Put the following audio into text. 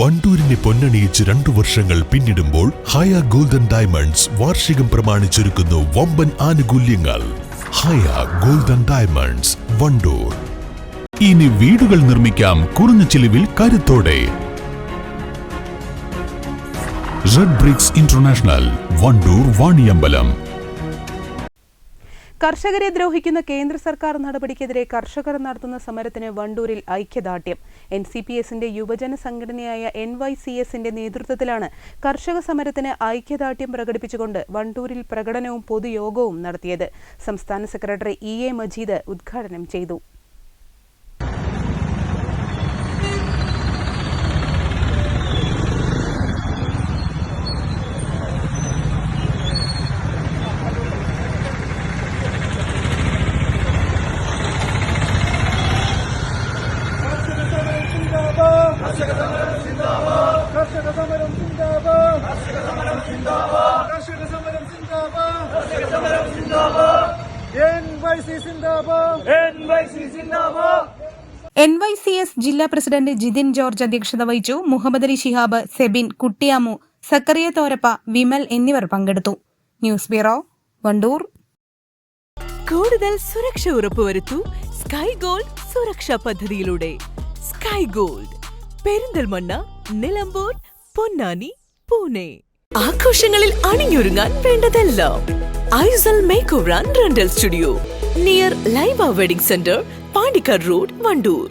വണ്ടൂരിനെ പൊന്നണിയിച്ച് രണ്ടു വർഷങ്ങൾ പിന്നിടുമ്പോൾ ഹയ ഗോൾഡൻ ഡയമണ്ട്സ് വാർഷികം പ്രമാണിച്ചൊരുക്കുന്നു വമ്പൻ ആനുകൂല്യങ്ങൾ. Haya golden diamonds Wandoor. ഇനി വീടുകൾ നിർമ്മിക്കാം കുറഞ്ഞ ചിലവിൽ കരുത്തോടെ. Red bricks international Wandoor Vaniyambalam. കർഷകരെ ദ്രോഹിക്കുന്ന കേന്ദ്ര സർക്കാർ നടപടിക്കെതിരെ കർഷകർ നടത്തുന്ന സമരത്തിന് വണ്ടൂരിൽ ഐക്യദാർഢ്യം. എൻ സി പി എസിന്റെ യുവജന സംഘടനയായ എൻ വൈ സി എസിന്റെ നേതൃത്വത്തിലാണ് കർഷക സമരത്തിന് ഐക്യദാർഢ്യം പ്രകടിപ്പിച്ചുകൊണ്ട് വണ്ടൂരിൽ പ്രകടനവും പൊതുയോഗവും നടത്തിയത്. സംസ്ഥാന സെക്രട്ടറി ഇ എ മജീദ് ഉദ്ഘാടനം ചെയ്തു. N Y C N Y C N Y C S ജില്ലാ പ്രസിഡന്റ് ജിതിൻ ജോർജ് അധ്യക്ഷത വഹിച്ചു. മുഹമ്മദ് അലി ശിഹാബ് സെബിൻ കുട്ടിയാമു സക്കറിയ തോരപ്പ വിമൽ എന്നിവർ പങ്കെടുത്തു. News bureau Wandoor. കൂടുതൽ സുരക്ഷ ഉറപ്പുവരുത്തു സ്കൈ ഗോൾഡ് സുരക്ഷാ പദ്ധതിയിലൂടെ. Sky Gold. പെരിന്തൽമണ്ണ നിലമ്പൂർ പൊന്നാനി പൂനെ. ആഘോഷങ്ങളിൽ അണിഞ്ഞൊരുങ്ങാൻ വേണ്ടതെല്ലാം ഐസൽ makeover rental studio near Laiba wedding centre Pandikkad road Wandoor.